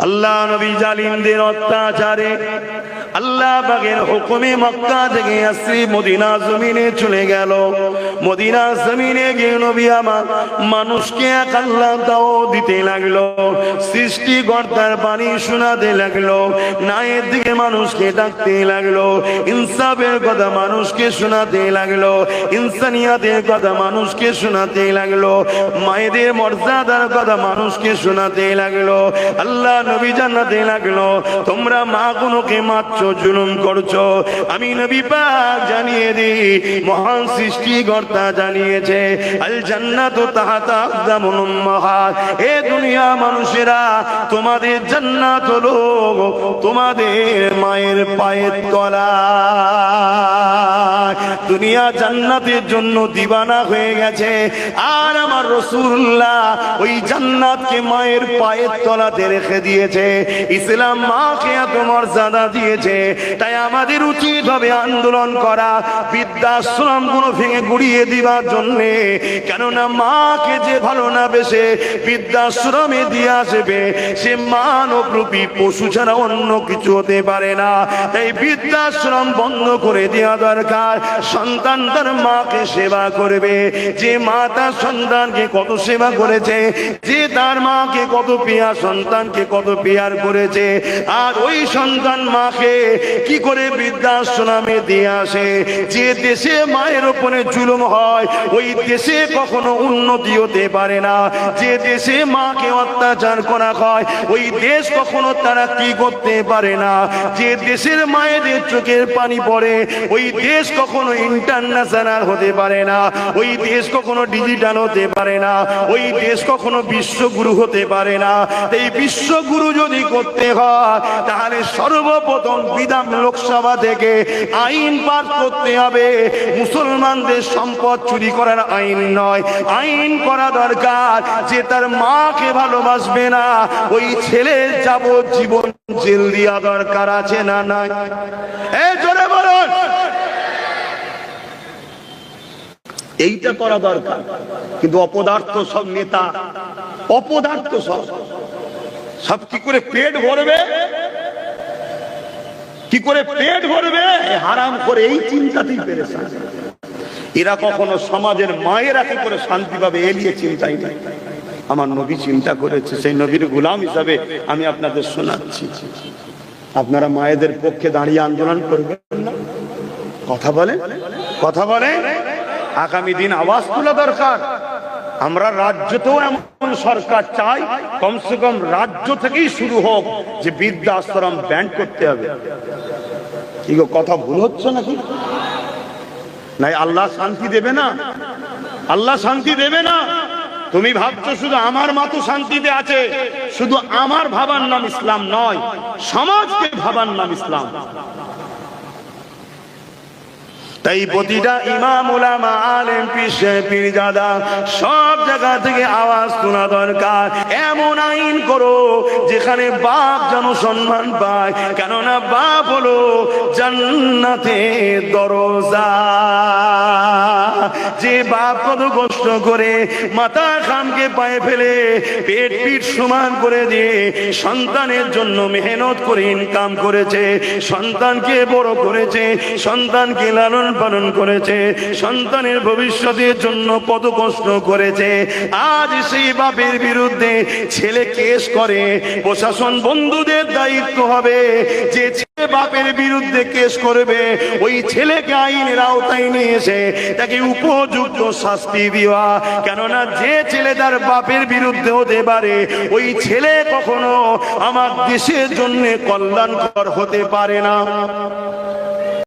আল্লাহ নবী জালিমদের অত্যাচারে আল্লাহ বাগের হুকুমে মক্কা থেকে আসছি, মদিনা জমিনে চলে গেল। মদিনা জমিনে গিয়ে নবী আমার মানুষকে এক আল্লাহ দাও দিতে লাগল সৃষ্টিকর্তার বাণী শোনাতে লাগল, নায়ের দিকে মানুষকে ডাকতে লাগল, ইনসাফের কথা মানুষকে শোনাতে লাগল, ইনসানিয়াতের কথা মানুষকে শোনাতে লাগল, মায়েদের মর্যাদার কথা মানুষকে শোনাতে লাগল, আল্লাহ নবী জানাতে লাগল, তোমরা মা গুলোকে মারছো জুলুম করছ। আমি নবী পাক জানিয়ে দিই, মহান সৃষ্টিকর্তা জানিয়েছে আল জান্নাত তাহাতা আকদামুল উম্মাহাত এ দুনিয়া মানুষেরা, তোমাদের জান্নাত হলো তোমাদের মায়ের পায়ের তলা। দুনিয়া জান্নাতের জন্য দিবানা হয়ে গেছে। আর আমার রসুল্লাহ ওই জান্নাতকে মায়ের পায়ের তলাতে রেখে দিয়েছে। ইসলাম মাকে এত মর্যাদা দিয়েছে। তাই আমাদের উচিত হবে আন্দোলন করা বৃদ্ধাশ্রমগুলো ভেঙে গুড়িয়ে দিবার জন্যে। কেননা মাকে যে ভালো না বেসে বৃদ্ধাশ্রমে দিয়ে আসবে, সে মানব রূপী পশু ছাড়া অন্য কিছু হতে পারে না। তাই বৃদ্ধাশ্রম বন্ধ করে দেওয়া দরকার। সন্তান তার মাকে সেবা করবে। যে মা তার সন্তানকে কত সেবা করেছে, যে তার মাকে কত পিয়া সন্তানকে কত পিয়ার করেছে, আর ওই সন্তান মাকে কি করে বৃদ্ধাশ্রমে দিয়ে আসে? যে দেশে মায়ের ওপরে জুলুম হয়, ওই দেশে কখনো উন্নতি হতে পারে না। যে দেশে মাকে অত্যাচার করা হয়, ওই দেশ কখনো তারা কি করতে পারে না। যে দেশের মায়েদের চোখের পানি পড়ে, ওই দেশ কখনো ইন্টারন্যাশনাল হতে পারে না। ওই দেশ কখনো ডিজিটাল হতে পারে না। ওই দেশ কখনো বিশ্বগুরু হতে পারে না। এই বিশ্বগুরু যদি করতে হয়, তাহলে সর্বপ্রথম বিধান লোকসভা থেকে আইন পাস করতে হবে। মুসলমানদের সম্পদ চুরি করার আইন নয়। আইন করা দরকার যে তার মাকে ভালোবাসবে না। ওই ছেলের যাবজ্জীবন জেল দেওয়া দরকার আছে না নাই? এই জোরে বলুন। এইটা করা দরকার। কিন্তু অপদার্থ সব নেতা, অপদার্থ সব। সব কি করে পেট ভরবে? কি করে পেট ভরবে? হারাম করে এই চিন্তাতেই পেরেছে এরা কখনো সমাজের মায়েরা কি করে শান্তি পাবে এলিয়ে চিন্তাই নাই। আমার নবী চিন্তা করেছে, সেই নবীর গুলাম হিসাবে আমি আপনাদের শোনাচ্ছি। আপনারা মায়েদের পক্ষে দাঁড়িয়ে আন্দোলন করবেন না? কথা বলে কথা বলে আগামী দিন আওয়াজ তোলা দরকার। আমরা রাজ্যতেও এমন সরকার চাই, কমসে কম রাজ্য থেকেই শুরু হোক যে বৃদ্ধাশ্রম ব্যান্ড করতে হবে। কি গো, কথা ভুল হচ্ছে নাকি? নাই, আল্লাহ শান্তি দেবে না। আল্লাহ শান্তি দেবে না। তুমি ভাবছ শুধু আমার মাতো শান্তিতে আছে, শুধু আমার ভাবার নাম ইসলাম নয়, সমাজকে ভাবার নাম ইসলাম। তাই প্রতিটা ইমাম ওলামা আলেম পিসে পীরজাদা সব জায়গা থেকে আওয়াজ তোলা দরকার। এমন আইন করো যেখানে বাপ যেন সম্মান পায়, কেননা বাপ হলো জান্নাতে দরজা। যে বাপ কত কষ্ট করে মাথা খামকে পায়ে ফেলে, পেট পিঠ সমান করে দিয়ে সন্তানের জন্য মেহনত করে ইনকাম করেছে, সন্তানকে বড় করেছে, সন্তানকে লালন পালন করেছে, সন্তানের ভবিষ্যতের জন্য কত কষ্ট করেছে। আজ সেই বাপের বিরুদ্ধে ছেলে কেস করে, প্রশাসন বন্ধুদের দায়িত্ব হবে। যে ছেলে বাপের বিরুদ্ধে কেস করবে, ওই ছেলেকে আইনের আওতায় নিয়ে এসে তাকে উপযুক্ত শাস্তি দেওয়া। কেননা যে ছেলে তার বাপের বিরুদ্ধে হতে পারে, ওই ছেলে কখনো আমার দেশের জন্য কল্যাণকর হতে পারে না।